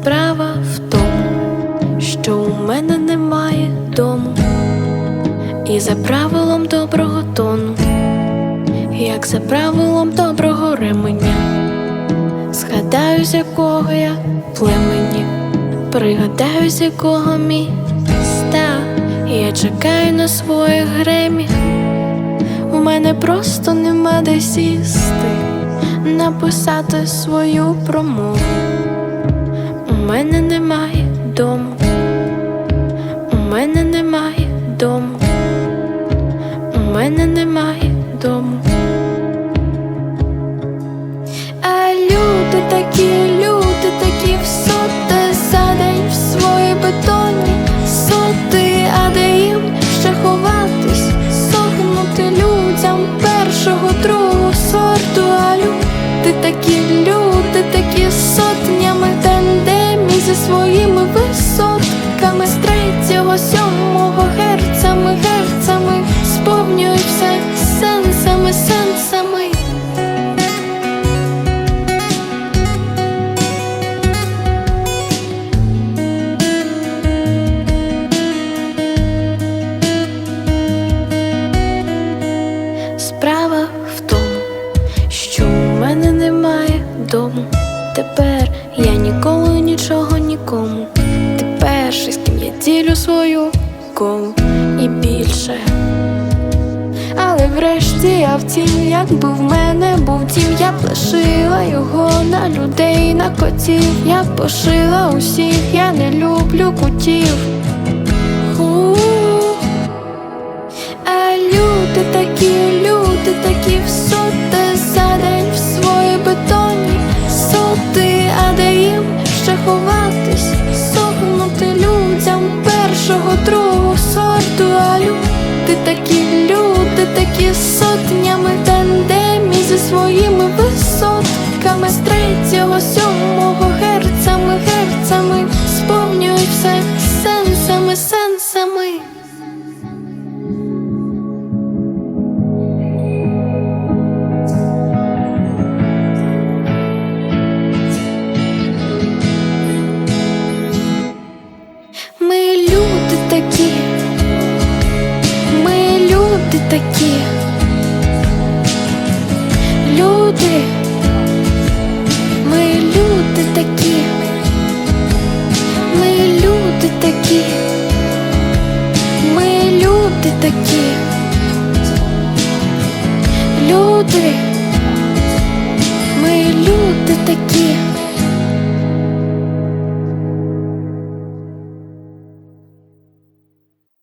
Справа в тому, що у мене немає дому, і за правилом доброго тону, як за правилом доброго ременя, згадаю, з якого я племені, пригадаю, з якого міста, я чекаю на своїх гремів. У мене просто нема де сісти, написати свою промову. Мене немає дому, у мене немає дому, у мене немає дому. А люди такі, зі своїми висотками з третього, сьомого герцами, герцами сповнюють все сенсами, сенсами. Справа в тому, що у мене немає дому. Тепер я ніколи нічого нікому. Ти перший, з ким я ділю свою колу і більше. Але врешті я втім, якби в мене був дім, я б лишила його на людей, на котів. Я б пошила усіх, я не люблю кутів. А люди такі, люди такі, люди такі сотнями тандемі зі своїми висотками з третього, сьомого герцами, такі, люди, ми люди такі, ми люди такі, ми люди такі, люди, ми люди такі.